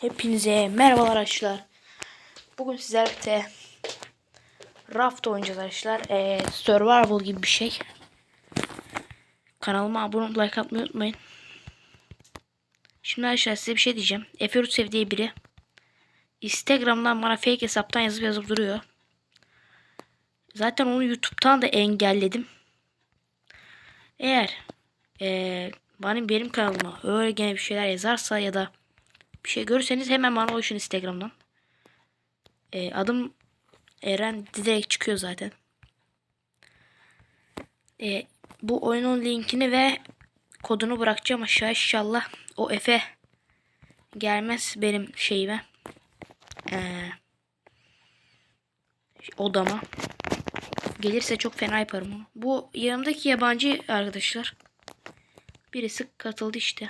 Hepinize merhabalar arkadaşlar. Bugün sizlerle Raft oynayacağız arkadaşlar. Ee, survival gibi bir şey. Kanalıma abone olup like atmayı unutmayın. Şimdi arkadaşlar size bir şey diyeceğim. Efe Rutsev diye biri Instagram'dan bana fake hesaptan yazıp yazıp duruyor. Zaten onu YouTube'dan da engelledim. Eğer ee, benim benim kanalıma öyle gene bir şeyler yazarsa ya da bir şey görürseniz hemen bana ulaşın Instagram'dan. Ee, adım Eren direkt çıkıyor zaten. Ee, bu oyunun linkini ve kodunu bırakacağım aşağı inşallah. O Efe gelmez benim şeyime. Ee, odama. Gelirse çok fena yaparım onu. Bu yanımdaki yabancı arkadaşlar. Birisi katıldı işte.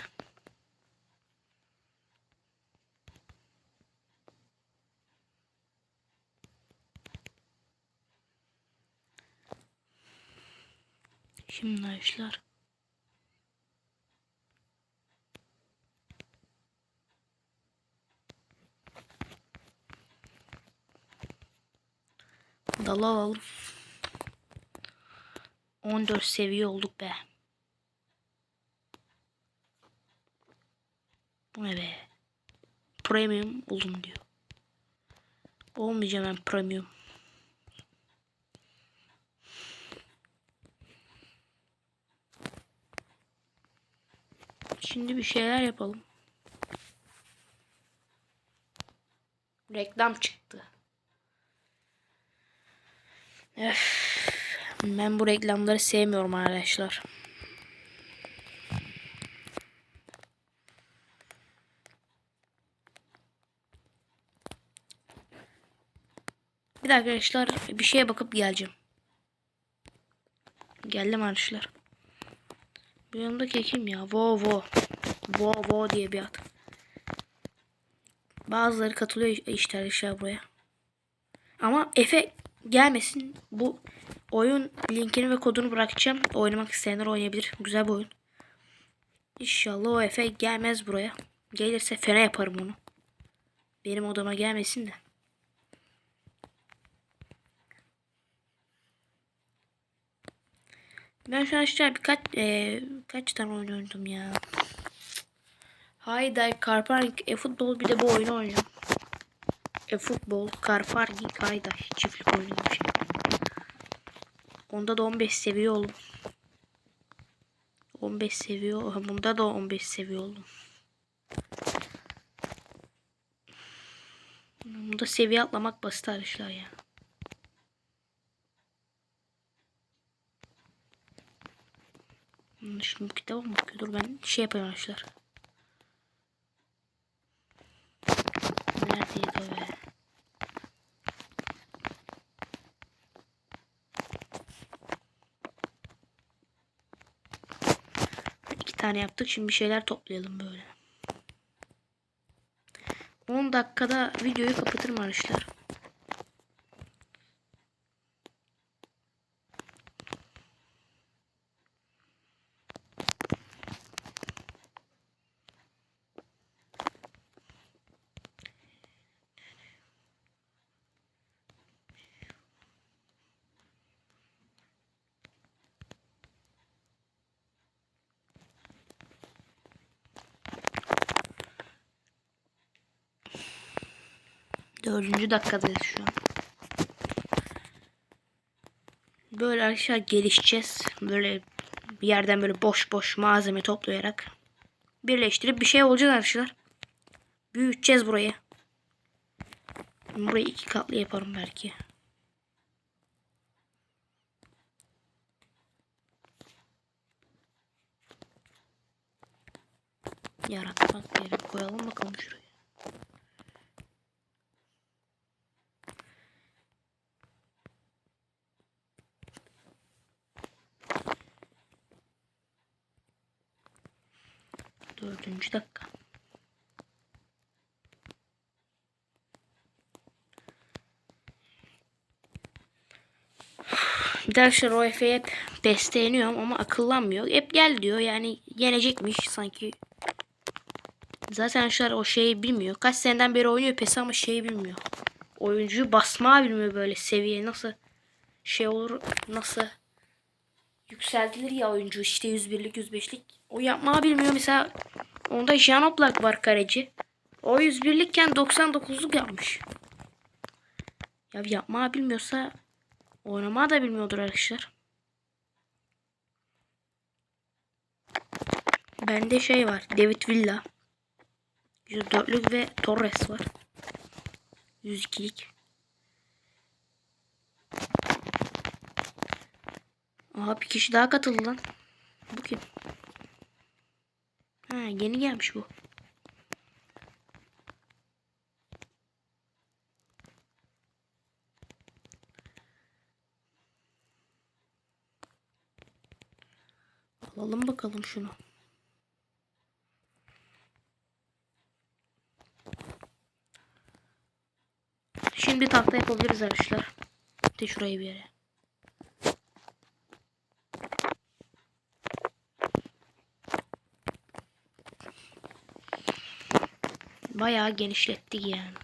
Şimdi arkadaşlar. Dala alalım. 14 seviye olduk be. Bu ne be? Premium oldum diyor. Olmayacağım ben premium. Şimdi bir şeyler yapalım. Reklam çıktı. Öf. Ben bu reklamları sevmiyorum arkadaşlar. Bir dakika arkadaşlar bir şeye bakıp geleceğim. Geldim arkadaşlar. Bu yanımdaki kim ya? Vo vo. Vo vo diye bir at. Bazıları katılıyor işte arkadaşlar buraya. Ama Efe gelmesin. Bu oyun linkini ve kodunu bırakacağım. Oynamak isteyenler oynayabilir. Güzel bir oyun. İnşallah o Efe gelmez buraya. Gelirse fena yaparım onu. Benim odama gelmesin de. Ben şu işte birkaç e, kaç tane oyun oynadım ya. Haydi Karpark e-futbol bir de bu oyunu oynuyorum. E-futbol, Karpark, Haydi çiftlik oyunu bir şey. Onda da 15 seviye oldum. 15 seviye. Bunda da 15 seviye oldum. Bunda seviye atlamak basit arkadaşlar ya. Şimdi bu kitaba mı bakıyor? Ben şey yapayım arkadaşlar. Neredeydi o be? İki tane yaptık. Şimdi bir şeyler toplayalım böyle. 10 dakikada videoyu kapatırım arkadaşlar. Dördüncü dakikadayız şu an. Böyle aşağı gelişeceğiz. Böyle bir yerden böyle boş boş malzeme toplayarak birleştirip bir şey olacak arkadaşlar. Büyüteceğiz burayı. Burayı iki katlı yaparım belki. Yaratmak yere koyalım bakalım şuraya. Dördüncü dakika. Bir de arkadaşlar o hep besleniyorum ama akıllanmıyor. Hep gel diyor yani yenecekmiş sanki. Zaten arkadaşlar o şeyi bilmiyor. Kaç seneden beri oynuyor PES ama şeyi bilmiyor. Oyuncuyu basma bilmiyor böyle seviye nasıl şey olur nasıl yükseltilir ya oyuncu işte 101'lik 105'lik. O yapmayı bilmiyor mesela onda Jan Oblak var kaleci. O 101'likken 99'luk yapmış. Ya yapmayı bilmiyorsa oynamağı da bilmiyordur arkadaşlar. Bende şey var. David Villa. 104'lük ve Torres var. 102'lik. Aha bir kişi daha katıldı lan. Bu kim? Ha yeni gelmiş bu. Alalım bakalım şunu. Şimdi tahta yapabiliriz arkadaşlar. De şurayı bir yere. Bayağı genişlettik yani.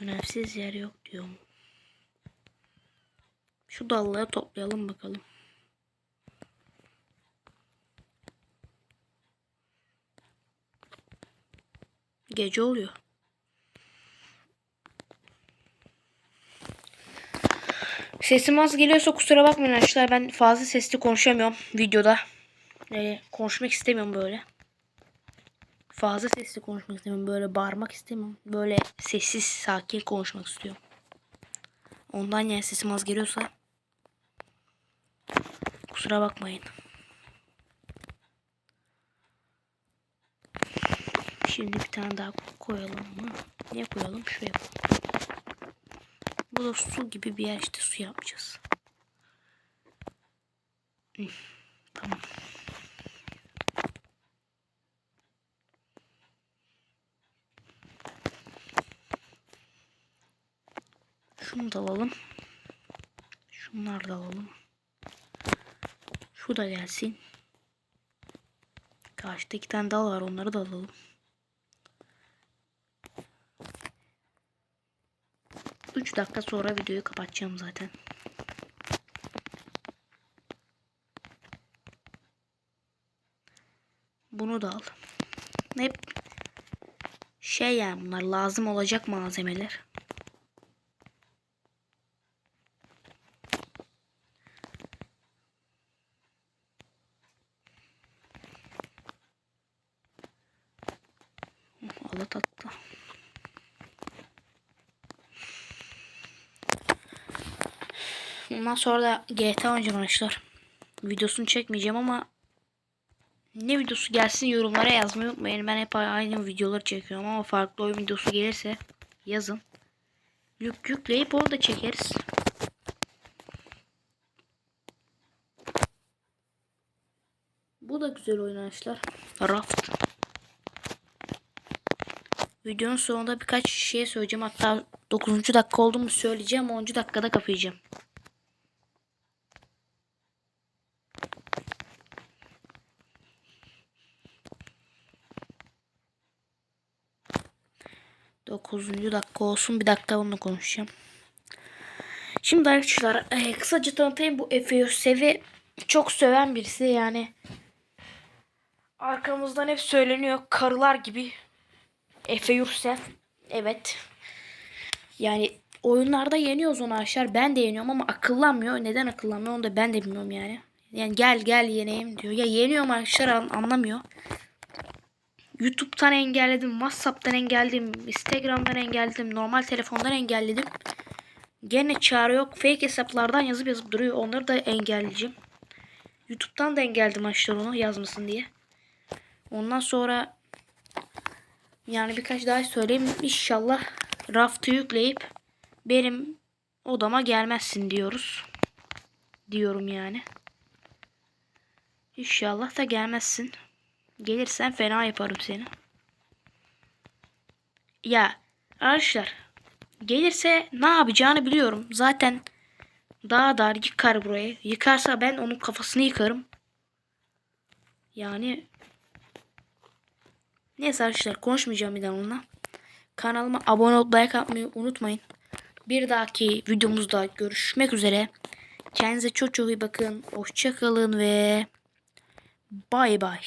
Önemsiz yer yok diyorum. Şu dalları toplayalım bakalım. Gece oluyor. Sesim az geliyorsa kusura bakmayın arkadaşlar. Ben fazla sesli konuşamıyorum videoda. Ee, konuşmak istemiyorum böyle. Fazla sesli konuşmak istemiyorum. Böyle bağırmak istemiyorum. Böyle sessiz, sakin konuşmak istiyorum. Ondan yani sesim az geliyorsa kusura bakmayın. Şimdi bir tane daha koyalım mı? Ne koyalım? Şuraya koyalım. Bu da su gibi bir yer işte su yapacağız. Tamam. Şunu da alalım. Şunları da alalım. Şu da gelsin. Karşıda iki tane dal var onları da alalım. Üç dakika sonra videoyu kapatacağım zaten. Bunu da al. Hep şey yani bunlar lazım olacak malzemeler. Allah tatlı. Bundan sonra da GTA oynayacağım arkadaşlar. Videosunu çekmeyeceğim ama ne videosu gelsin yorumlara yazmayı unutmayın. Ben hep aynı videoları çekiyorum ama farklı oyun videosu gelirse yazın. Yük yükleyip onu da çekeriz. Bu da güzel oyun arkadaşlar. Raft. Videonun sonunda birkaç şey söyleyeceğim. Hatta 9. dakika oldu söyleyeceğim. 10. dakikada kapayacağım. Dokuzuncu dakika olsun. Bir dakika onunla konuşacağım. Şimdi arkadaşlar e, kısaca tanıtayım. Bu Efe Yosef'i çok söven birisi. Yani arkamızdan hep söyleniyor. Karılar gibi Efe Yursef. Evet. Yani oyunlarda yeniyoruz onu aşar. Ben de yeniyorum ama akıllanmıyor. Neden akıllanmıyor onu da ben de bilmiyorum yani. Yani gel gel yeneyim diyor. Ya yeniyorum arkadaşlar an- anlamıyor. YouTube'dan engelledim. WhatsApp'tan engelledim. Instagram'dan engelledim. Normal telefondan engelledim. Gene çare yok. Fake hesaplardan yazıp yazıp duruyor. Onları da engelleyeceğim. YouTube'dan da engelledim arkadaşlar onu yazmasın diye. Ondan sonra yani birkaç daha söyleyeyim. İnşallah raftı yükleyip benim odama gelmezsin diyoruz. Diyorum yani. İnşallah da gelmezsin. Gelirsen fena yaparım seni. Ya arkadaşlar gelirse ne yapacağını biliyorum. Zaten daha dar yıkar burayı. Yıkarsa ben onun kafasını yıkarım. Yani neyse arkadaşlar konuşmayacağım bir daha onunla. Kanalıma abone olup like atmayı unutmayın. Bir dahaki videomuzda görüşmek üzere. Kendinize çok çok iyi bakın. Hoşçakalın ve bay bay.